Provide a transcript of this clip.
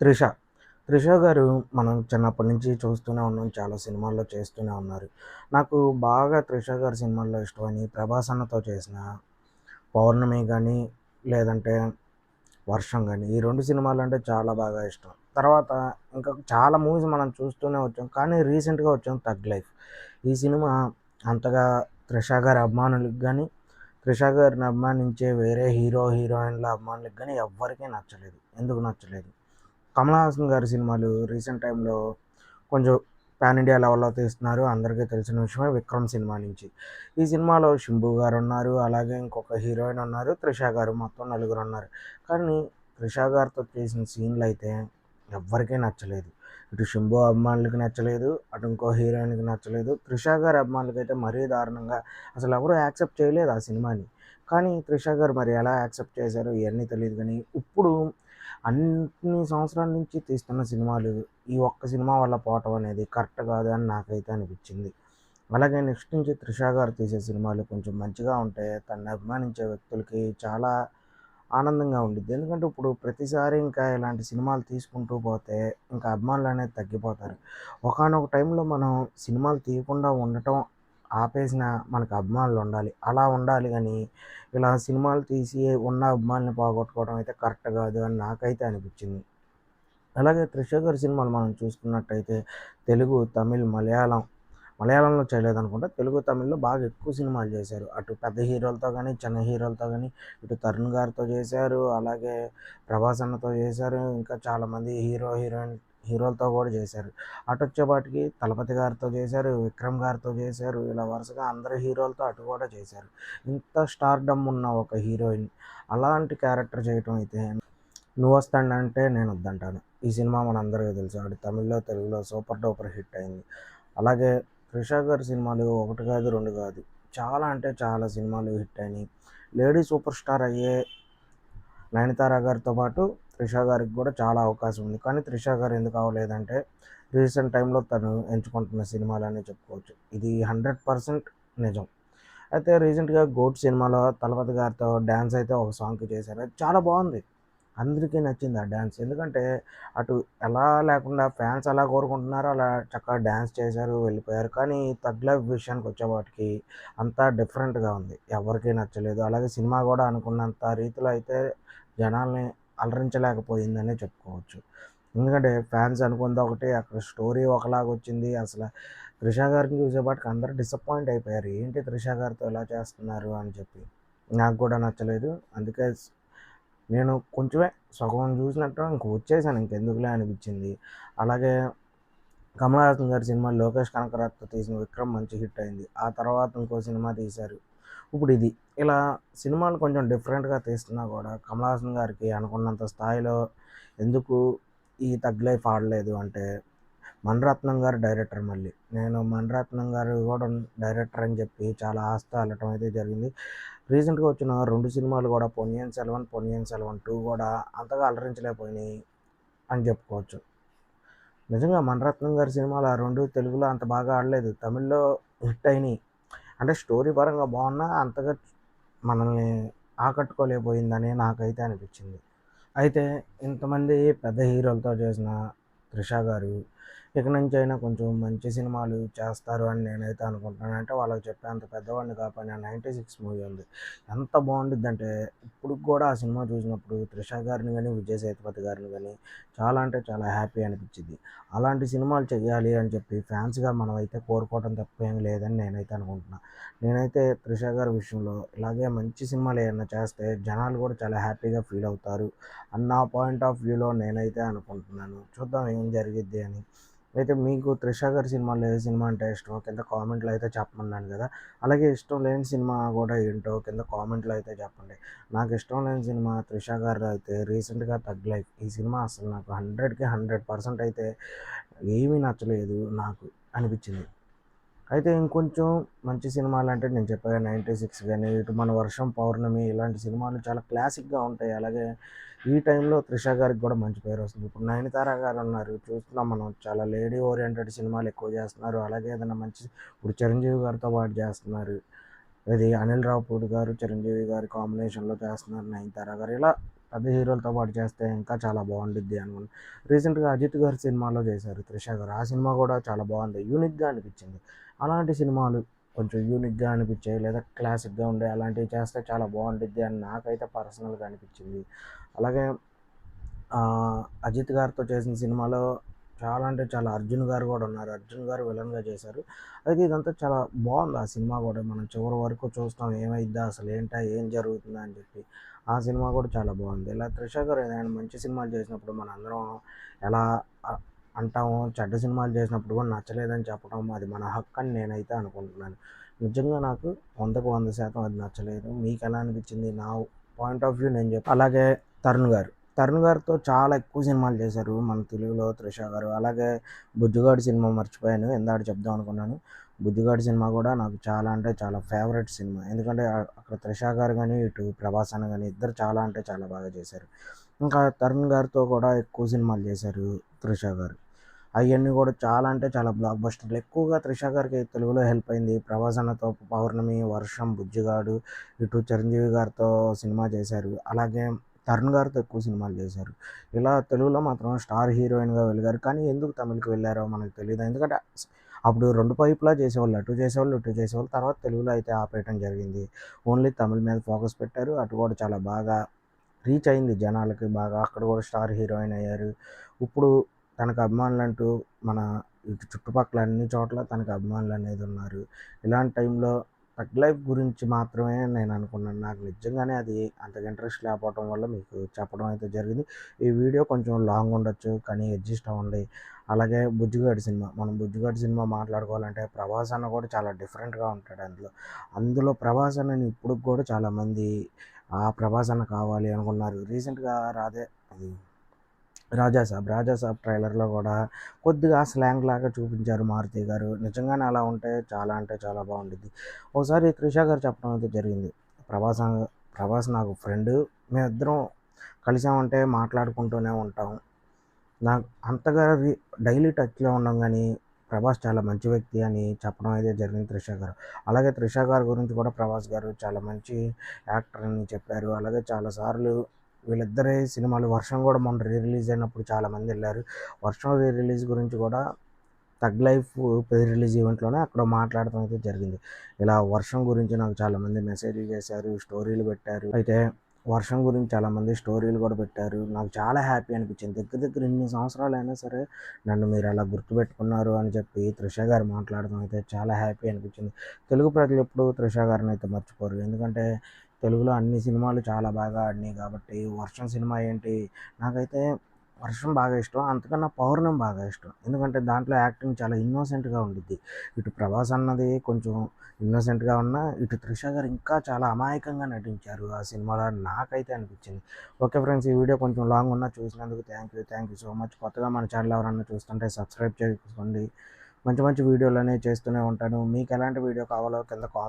త్రిష. త్రిష గారు మనం చిన్నప్పటి నుంచి చూస్తూనే ఉన్నాం చాలా సినిమాల్లో చేస్తూనే ఉన్నారు. నాకు బాగా త్రిష గారి సినిమాల్లో ఇష్టమని ప్రభాస్ అన్నతో చేసిన పౌర్ణమి కానీ లేదంటే వర్షం కానీ ఈ రెండు సినిమాలు అంటే చాలా బాగా ఇష్టం. తర్వాత ఇంకా చాలా మూవీస్ మనం చూస్తూనే వచ్చాం కానీ రీసెంట్గా వచ్చాం తగ్ లైఫ్. ఈ సినిమా అంతగా త్రిష గారి అభిమానులకు కానీ త్రిష గారిని అభిమానించే వేరే హీరో హీరోయిన్ల అభిమానులకు కానీ ఎవ్వరికీ నచ్చలేదు. ఎందుకు నచ్చలేదు? కమలహాసన్ గారి సినిమాలు రీసెంట్ టైంలో కొంచెం పాన్ ఇండియా లెవెల్లో తీస్తున్నారు. అందరికీ తెలిసిన విషయమే విక్రమ్ సినిమా నుంచి. ఈ సినిమాలో శింభు గారు ఉన్నారు అలాగే ఇంకొక హీరోయిన్ ఉన్నారు త్రిష గారు మొత్తం నలుగురు ఉన్నారు. కానీ త్రిష గారితో చేసిన సీన్లు అయితే ఎవ్వరికీ నచ్చలేదు. ఇటు శింభు అభిమానులకి నచ్చలేదు అటు ఇంకో హీరోయిన్కి నచ్చలేదు. త్రిష గారి అభిమానులకి అయితే మరీ దారుణంగా అసలు ఎవరు యాక్సెప్ట్ చేయలేదు ఆ సినిమాని. కానీ త్రిష గారు మరి ఎలా యాక్సెప్ట్ చేశారు ఇవన్నీ తెలియదు కానీ ఇప్పుడు అన్ని సంవత్సరాల నుంచి తీస్తున్న సినిమాలు ఈ ఒక్క సినిమా వల్ల పోవటం అనేది కరెక్ట్ కాదు అని నాకైతే అనిపించింది. అలాగే నెక్స్ట్ నుంచి త్రిష గారు తీసే సినిమాలు కొంచెం మంచిగా ఉంటే తను అభిమానించే వ్యక్తులకి చాలా ఆనందంగా ఉండిద్ది. ఎందుకంటే ఇప్పుడు ప్రతిసారి ఇంకా ఇలాంటి సినిమాలు తీసుకుంటూ పోతే ఇంకా అభిమానులు అనేది తగ్గిపోతారు. ఒకనొక టైంలో మనం సినిమాలు తీయకుండా ఉండటం ఆపేసిన మనకు అభిమానులు ఉండాలి. అలా ఉండాలి కానీ ఇలా సినిమాలు తీసి ఉన్న అభిమానులు పోగొట్టుకోవడం అయితే కరెక్ట్ కాదు అని నాకైతే అనిపించింది. అలాగే త్రిష గారి సినిమాలు మనం చూసుకున్నట్టయితే తెలుగు తమిళ్ మలయాళం మలయాళంలో చేయలేదు అనుకుంటా తెలుగు తమిళ్ళో బాగా ఎక్కువ సినిమాలు చేశారు. అటు పెద్ద హీరోలతో కానీ చిన్న హీరోలతో కానీ ఇటు తరుణ్ గారితో చేశారు. అలాగే ప్రభాస్ అన్నతో చేశారు. ఇంకా చాలామంది హీరో హీరోయిన్ హీరోలతో కూడా చేశారు. అటు వచ్చేపాటికి తలపతి గారితో చేశారు విక్రమ్ గారితో చేశారు ఇలా వరుసగా అందరు హీరోలతో అటు కూడా చేశారు. ఇంత స్టార్డమ్ ఉన్న ఒక హీరోయిన్ అలాంటి క్యారెక్టర్ చేయటం అయితే నువ్వు వస్తానంటే నేను వద్దంటాను. ఈ సినిమా మనందరికీ తెలుసు. అటు తమిళ్ళో తెలుగులో సూపర్ డూపర్ హిట్ అయింది. అలాగే త్రిష గారి సినిమాలు ఒకటి కాదు రెండు కాదు. చాలా అంటే చాలా సినిమాలు హిట్ అయినాయి. లేడీ సూపర్ స్టార్ అయ్యే నయనతార గారితో పాటు త్రిష గారికి కూడా చాలా అవకాశం ఉంది. కానీ త్రిష గారు ఎందుకు అవ్వలేదంటే రీసెంట్ టైంలో తను ఎంచుకుంటున్న సినిమాలనే చెప్పుకోవచ్చు. ఇది హండ్రెడ్ పర్సెంట్ నిజం. అయితే రీసెంట్గా గోట్ సినిమాలో తలపతి గారితో డ్యాన్స్ అయితే ఒక సాంగ్కి చేశారు. అది చాలా బాగుంది. అందరికీ నచ్చింది ఆ డ్యాన్స్ ఎందుకంటే అటు ఎలా లేకుండా ఫ్యాన్స్ ఎలా కోరుకుంటున్నారో అలా చక్కగా డ్యాన్స్ చేశారు వెళ్ళిపోయారు. కానీ తగ్ల విషయానికి వచ్చేవాటికి అంతా డిఫరెంట్గా ఉంది. ఎవరికీ నచ్చలేదు. అలాగే సినిమా కూడా అనుకున్నంత రీతిలో అయితే జనాల్ని అలరించలేకపోయిందనే చెప్పుకోవచ్చు. ఎందుకంటే ఫ్యాన్స్ అనుకుంది ఒకటి అక్కడ స్టోరీ ఒకలాగా వచ్చింది. అసలు త్రిష గారిని చూసేపాటికి అందరూ డిసప్పాయింట్ అయిపోయారు. ఏంటి త్రిష గారితో ఎలా చేస్తున్నారు అని చెప్పి. నాకు కూడా నచ్చలేదు. అందుకే నేను కొంచెమే సగం చూసినట్టు ఇంక వచ్చేసాను. ఇంకెందుకులే అనిపించింది. అలాగే కమల్ హాసన్ గారి సినిమా లోకేష్ కనకరాజ్తో తీసిన విక్రమ్ మంచి హిట్ అయింది. ఆ తర్వాత ఇంకో సినిమా తీశారు. ఇప్పుడు ఇది. ఇలా సినిమాలు కొంచెం డిఫరెంట్గా తీస్తున్నా కూడా కమల్ హాసన్ గారికి అనుకున్నంత స్థాయిలో ఎందుకు ఈ తగ్ లైఫ్ ఆడలేదు అంటే మణిరత్నం గారు డైరెక్టర్ మళ్ళీ. నేను మణిరత్నం గారు కూడా డైరెక్టర్ అని చెప్పి చాలా ఆస్త వెళ్ళటం అయితే జరిగింది. రీసెంట్గా వచ్చిన రెండు సినిమాలు కూడా పొన్నియన్ సెల్వన్ పొన్నియన్ సెల్వన్ టూ కూడా అంతగా అలరించలేకపోయినాయి అని చెప్పుకోవచ్చు. నిజంగా మణిరత్నం గారి సినిమాలు ఆ రెండు తెలుగులో అంత బాగా ఆడలేదు. తమిళ్ళో హిట్ అయినాయి. అంటే స్టోరీ పరంగా బాగున్నా అంతగా మనల్ని ఆకట్టుకోలేకపోయిందని నాకైతే అనిపించింది. అయితే ఇంతమంది పెద్ద హీరోలతో చేసిన త్రిష గారు ఇక నుంచి అయినా కొంచెం మంచి సినిమాలు చేస్తారు అని నేనైతే అనుకుంటున్నాను. అంటే వాళ్ళకి చెప్పే అంత పెద్దవాడిని కాకపోయినా నైంటీ సిక్స్ మూవీ ఉంది. ఎంత బాగుండిద్ది అంటే ఇప్పుడు కూడా ఆ సినిమా చూసినప్పుడు త్రిష గారిని కానీ విజయ్ సేతుపతి గారిని కానీ చాలా అంటే చాలా హ్యాపీ అనిపించింది. అలాంటి సినిమాలు చేయాలి అని చెప్పి ఫ్యాన్స్గా మనం అయితే కోరుకోవడం తప్పేం లేదని నేనైతే అనుకుంటున్నాను నేనైతే త్రిష గారి విషయంలో ఇలాగే మంచి సినిమాలు ఏమైనా చేస్తే జనాలు కూడా చాలా హ్యాపీగా ఫీల్ అవుతారు అన్న పాయింట్ ఆఫ్ వ్యూలో నేనైతే అనుకుంటున్నాను. చూద్దాం ఏం జరిగిద్ది అని. అయితే మీకు త్రిష గారి సినిమాలో ఏ సినిమా అంటే ఇష్టమో కింద కామెంట్లో అయితే చెప్పమన్నాను కదా. అలాగే ఇష్టం లేని సినిమా కూడా ఏంటో కింద కామెంట్లో అయితే చెప్పండి. నాకు ఇష్టం లేని సినిమా త్రిష గారు అయితే రీసెంట్గా తగ్ లైఫ్ ఈ సినిమా అసలు నాకు హండ్రెడ్కి హండ్రెడ్ పర్సెంట్ అయితే ఏమీ నచ్చలేదు నాకు అనిపించింది. అయితే ఇంకొంచెం మంచి సినిమాలు అంటే నేను చెప్పగా నైంటీ సిక్స్ కానీ ఇటు మన వర్షం పౌర్ణమి ఇలాంటి సినిమాలు చాలా క్లాసిక్గా ఉంటాయి. అలాగే ఈ టైంలో త్రిష గారికి కూడా మంచి పేరు వస్తుంది. ఇప్పుడు నయనతార గారు ఉన్నారు. చూస్తున్నాం మనం చాలా లేడీ ఓరియంటెడ్ సినిమాలు ఎక్కువ చేస్తున్నారు. అలాగే ఏదైనా మంచి ఇప్పుడు చిరంజీవి గారితో పాటు చేస్తున్నారు. ఇది అనిల్ రావుపూడి గారు చిరంజీవి గారి కాంబినేషన్లో చేస్తున్నారు నయనతార గారు. ఇలా పెద్ద హీరోలతో పాటు చేస్తే ఇంకా చాలా బాగుంటుంది అనుకున్నాను రీసెంట్గా అజిత్ గారి సినిమాలో చేశారు త్రిష గారు. ఆ సినిమా కూడా చాలా బాగుంది. యూనిక్గా అనిపించింది. అలాంటి సినిమాలు కొంచెం యూనిక్గా అనిపించాయి లేదా క్లాసిక్గా ఉండే అలాంటివి చేస్తే చాలా బాగుంటుంది అని నాకైతే పర్సనల్గా అనిపించింది. అలాగే అజిత్ గారితో చేసిన సినిమాలో చాలా అంటే చాలా అర్జున్ గారు కూడా ఉన్నారు. అర్జున్ గారు విలన్గా చేశారు. అయితే ఇదంతా చాలా బాగుంది. ఆ సినిమా కూడా మనం చివరి వరకు చూస్తాం. ఏమైద్దా అసలు ఏంటా? ఏం జరుగుతుందా? అని చెప్పి. ఆ సినిమా కూడా చాలా బాగుంది. ఇలా త్రిష గారు ఏదైనా మంచి సినిమాలు చేసినప్పుడు మన అందరం ఎలా అంటాము. చెడ్డ సినిమాలు చేసినప్పుడు కూడా నచ్చలేదని చెప్పడం అది మన హక్కు అని నేనైతే అనుకుంటున్నాను. నిజంగా నాకు వందకు వంద శాతం అది నచ్చలేదు. మీకు ఎలా అనిపించింది? నా పాయింట్ ఆఫ్ వ్యూ నేను చెప్పాను అలాగే తరుణ్ గారు. తరుణ్ గారితో చాలా ఎక్కువ సినిమాలు చేశారు. మన తెలుగులో త్రిష గారు అలాగే బుజ్జిగాడు సినిమా మర్చిపోయాను. ఎందాడు చెప్దాం అనుకున్నాను. బుజ్జిగాడు సినిమా కూడా నాకు చాలా అంటే చాలా ఫేవరెట్ సినిమా. ఎందుకంటే అక్కడ త్రిష గారు కానీ ఇటు ప్రభాస్ అన్న కానీ ఇద్దరు చాలా అంటే చాలా బాగా చేశారు. ఇంకా తరుణ్ గారితో కూడా ఎక్కువ సినిమాలు చేశారు త్రిష గారు. అవన్నీ కూడా చాలా అంటే చాలా బ్లాక్ బస్టర్లు ఎక్కువగా త్రిష గారికి తెలుగులో హెల్ప్ అయింది. ప్రభాసన్నతో పౌర్ణమి వర్షం బుజ్జిగాడు ఇటు చిరంజీవి గారితో సినిమా చేశారు. అలాగే తరుణ్ గారితో ఎక్కువ సినిమాలు చేశారు. ఇలా తెలుగులో మాత్రం స్టార్ హీరోయిన్గా వెళ్ళారు కానీ ఎందుకు తమిళకి వెళ్ళారో మనకు తెలియదు ఎందుకంటే అప్పుడు రెండు పైపులా చేసేవాళ్ళు. అటు చేసేవాళ్ళు ఇటు చేసేవాళ్ళు. తర్వాత తెలుగులో అయితే ఆపేయటం జరిగింది. ఓన్లీ తమిళ మీద ఫోకస్ పెట్టారు. అటు కూడా చాలా బాగా రీచ్ అయింది జనాలకి. బాగా అక్కడ కూడా స్టార్ హీరోయిన్ అయ్యారు. ఇప్పుడు తనకు అభిమానులు అంటూ మన ఇటు చుట్టుపక్కల అన్ని చోట్ల తనకు అభిమానులు అనేది ఉన్నారు. ఇలాంటి టైంలో తగ్ లైఫ్ గురించి మాత్రమే నేను అనుకున్నాను. నాకు నిజంగానే అది అంతగా ఇంట్రెస్ట్ లేకపోవడం వల్ల మీకు చెప్పడం అయితే జరిగింది. ఈ వీడియో కొంచెం లాంగ్ ఉండొచ్చు కానీ అడ్జస్ట్ అవ్వండి. అలాగే బుజ్జిగాడి సినిమా మనం బుజ్జిగాడి సినిమా మాట్లాడుకోవాలంటే ప్రభాస్ అన్న కూడా చాలా డిఫరెంట్గా ఉంటాడు అందులో. అందులో ప్రభాస్ అన్నని ఇప్పుడు కూడా చాలామంది ఆ ప్రభాస్ అన్న కావాలి అనుకున్నారు. రీసెంట్గా రాదే అది రాజాసాబ్ రాజాసాబ్ ట్రైలర్లో కూడా కొద్దిగా స్లాంగ్ లాగా చూపించారు మారుతి గారు. నిజంగానే అలా ఉంటే చాలా అంటే చాలా బాగుంటుంది ఒకసారి త్రిష గారు చెప్పడం అయితే జరిగింది. ప్రభాస్ ప్రభాస్ నాకు ఫ్రెండ్ మేమిద్దరం కలిసామంటే మాట్లాడుకుంటూనే ఉంటాం. నాకు అంతగా డైలీ టచ్లో ఉన్నాం కానీ ప్రభాస్ చాలా మంచి వ్యక్తి అని చెప్పడం అయితే జరిగింది త్రిష గారు. అలాగే త్రిష గారి గురించి కూడా ప్రభాస్ గారు చాలా మంచి యాక్టర్ అని చెప్పారు. అలాగే చాలాసార్లు వీళ్ళిద్దరి సినిమాలు వర్షం కూడా మొన్న రీ రిలీజ్ అయినప్పుడు చాలామంది వెళ్ళారు. వర్షం రీ రిలీజ్ గురించి కూడా తగ్ లైఫ్ ప్రీ రిలీజ్ ఈవెంట్లోనే అక్కడ మాట్లాడటం అయితే జరిగింది. ఇలా వర్షం గురించి నాకు చాలామంది మెసేజ్లు చేశారు స్టోరీలు పెట్టారు. అయితే వర్షం గురించి చాలామంది స్టోరీలు కూడా పెట్టారు. నాకు చాలా హ్యాపీ అనిపించింది. దగ్గర దగ్గర ఇన్ని సంవత్సరాలు అయినా సరే నన్ను మీరు అలా గుర్తుపెట్టుకున్నారు అని చెప్పి త్రిష గారు మాట్లాడడం అయితే చాలా హ్యాపీ అనిపించింది. తెలుగు ప్రజలు ఎప్పుడు త్రిష గారిని అయితే మర్చిపోరు. ఎందుకంటే తెలుగులో అన్ని సినిమాలు చాలా బాగా ఆడినాయి కాబట్టి వర్షం సినిమా ఏంటి? నాకైతే వర్షం బాగా ఇష్టం. అంతకన్నా పౌర్ణం బాగా ఇష్టం. ఎందుకంటే దాంట్లో యాక్టింగ్ చాలా ఇన్నోసెంట్గా ఉండిద్ది. ఇటు ప్రభాస్ అన్నది కొంచెం ఇన్నోసెంట్గా ఉన్న ఇటు త్రిష గారు ఇంకా చాలా అమాయకంగా నటించారు ఆ సినిమాలో నాకైతే అనిపించింది. ఓకే ఫ్రెండ్స్ ఈ వీడియో కొంచెం లాంగ్ ఉన్నా చూసినందుకు thank you thank you so much. కొత్తగా మన ఛానల్ ఎవరన్నా చూస్తుంటే సబ్స్క్రైబ్ చేసుకోండి. మంచి మంచి వీడియోలు అనేవి చేస్తూనే ఉంటాను. మీకు ఎలాంటి వీడియో కావాలో కింద కామెంట్